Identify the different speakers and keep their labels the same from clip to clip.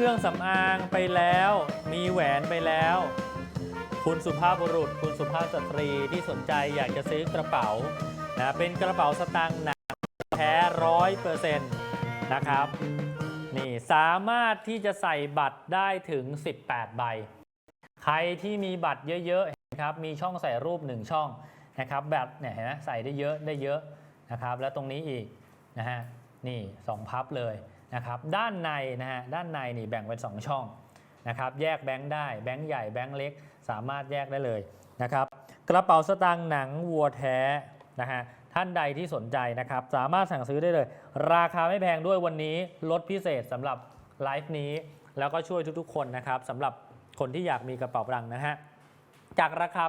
Speaker 1: เครื่องสำอางไปแล้ว มีแหวนไปแล้ว คุณสุภาพบุรุษ คุณสุภาพสตรีที่สนใจอยากจะซื้อกระเป๋านะเป็นกระเป๋าสตางค์หนังแท้ร้อยเปอร์เซ็นต์นะครับนี่สามารถที่จะใส่บัตรได้ถึง 18 ใบ ใครที่มีบัตรเยอะๆนะครับมีช่องใส่รูป1ช่องนะครับแบบเนี่ยเห็นไหมใส่ได้เยอะได้เยอะนะครับ แล้วตรงนี้อีกนะฮะนี่สองพับเลย นะครับด้านในนะฮะด้านในนี่แบ่งเป็น 2 ช่องนะครับแยกแบงค์ได้แบงค์ใหญ่แบงค์เล็กสามารถแยกได้เลยนะครับกระเป๋าสตางค์หนังวัวแท้นะฮะท่านใดที่สนใจนะครับสามารถสั่งซื้อได้เลย ราคาไม่แพงด้วยวันนี้ลดพิเศษสำหรับไลฟ์นี้ แล้วก็ช่วยทุกๆ คนนะครับสำหรับคนที่อยากมีกระเป๋าตังนะฮะจากราคา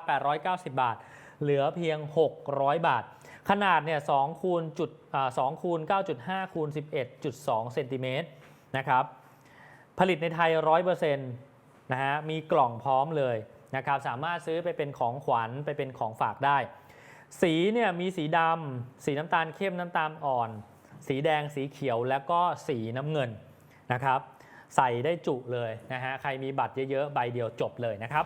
Speaker 1: 890 บาท เหลือเพียง 600 บาท ขนาดเนี่ยสองคูณจุดสองคูณเก้าจุดห้าคูณสิบเอ็ดจุดสองเซนติเมตรนะครับ ผลิตในไทยร้อยเปอร์เซ็นต์นะฮะ มีกล่องพร้อมเลยนะครับ สามารถซื้อไปเป็นของขวัญไปเป็นของฝากได้ สีเนี่ยมีสีดำ สีน้ำตาลเข้มน้ำตาลอ่อน สีแดง สีเขียว แล้วก็สีน้ำเงินนะครับ ใส่ได้จุเลยนะฮะ ใครมีบัตรเยอะๆ ใบเดียวจบเลยนะครับ